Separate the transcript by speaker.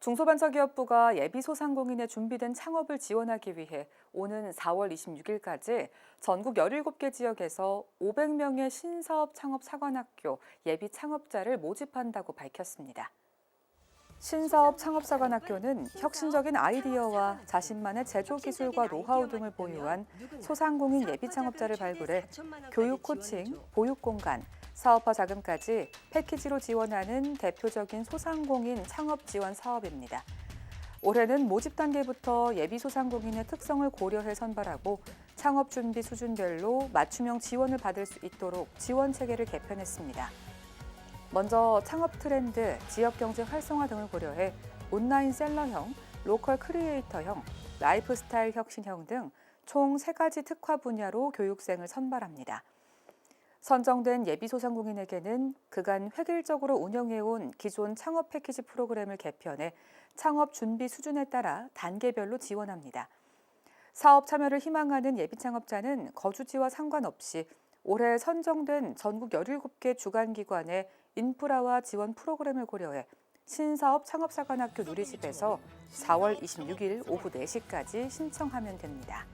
Speaker 1: 중소벤처기업부가 예비소상공인의 준비된 창업을 지원하기 위해 오는 4월 26일까지 전국 17개 지역에서 500명의 신사업 창업 사관학교 예비 창업자를 모집한다고 밝혔습니다. 신사업 창업사관학교는 혁신적인 아이디어와 자신만의 제조 기술과 노하우 등을 보유한 소상공인 예비 창업자를 발굴해 교육 코칭, 보육 공간, 사업화 자금까지 패키지로 지원하는 대표적인 소상공인 창업 지원 사업입니다. 올해는 모집 단계부터 예비 소상공인의 특성을 고려해 선발하고 창업 준비 수준별로 맞춤형 지원을 받을 수 있도록 지원 체계를 개편했습니다. 먼저 창업 트렌드, 지역 경제 활성화 등을 고려해 온라인 셀러형, 로컬 크리에이터형, 라이프스타일 혁신형 등 총 세가지 특화 분야로 교육생을 선발합니다. 선정된 예비 소상공인에게는 그간 획일적으로 운영해온 기존 창업 패키지 프로그램을 개편해 창업 준비 수준에 따라 단계별로 지원합니다. 사업 참여를 희망하는 예비 창업자는 거주지와 상관없이 올해 선정된 전국 17개 주관기관의 인프라와 지원 프로그램을 고려해 신사업 창업사관학교 누리집에서 4월 26일 오후 4시까지 신청하면 됩니다.